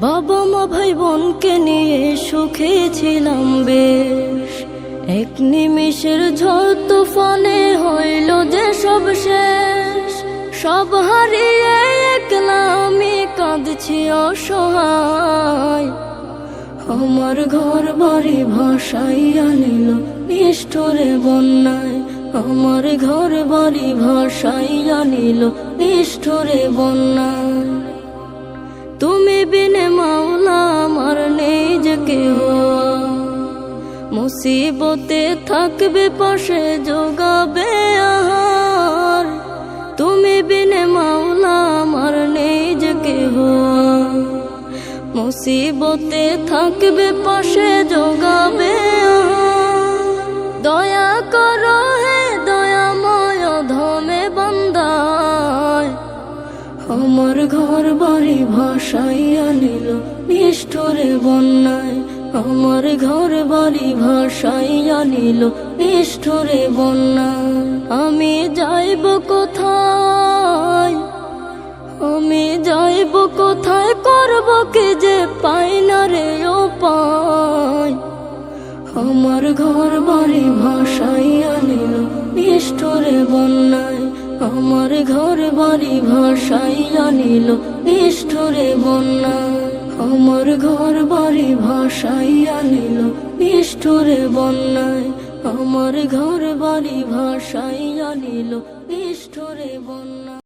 বাবা মা ভাই বোনকে নিয়ে সুখে ছিলাম বেশ। এক নিমিষের ঝড় তুফানে হইল যে সব শেষ। সব হারিয়ে একলা আমি কাঁদছি অসহায়। আমার ঘর বাড়ি ভাষাই আনিল নিষ্ঠুরে বন্যায়। আমার ঘর বাড়ি ভাষাই আনিল নিষ্ঠুরে বন্যায়। তুমি বিনে মাওলা আমার নেই যে কেহ। মুসিবতে থাকবে, পাশে যোগাবে আহার। তুমি বিনে মাওলা আমার নেই যে কেহ। মুসিবতে থাকবে, পাশে যোগাবে আমার ঘর বাড়ি ভাষাই আনিল নিষ্ঠুরে বন্যায়। আমার ঘর বাড়ি ভাষাই আনিল নিষ্ঠুরে বন্যায়। আমি যাইব কোথায়? আমি যাইব কোথায়? করব কি যে পাই না রে ও পাই আমার ঘর বাড়ি ভাষাই আনিল নিষ্ঠুরে বন্যায়। আমার ঘর বাড়ি ভাষাই আনিল নিষ্ঠুরে বন্যা। আমার ঘর বাড়ি ভাষাই আনিল নিষ্ঠুরে বন্যায়। আমার ঘর বাড়ি ভাষাই আনিল নিষ্ঠুরে বন্যায়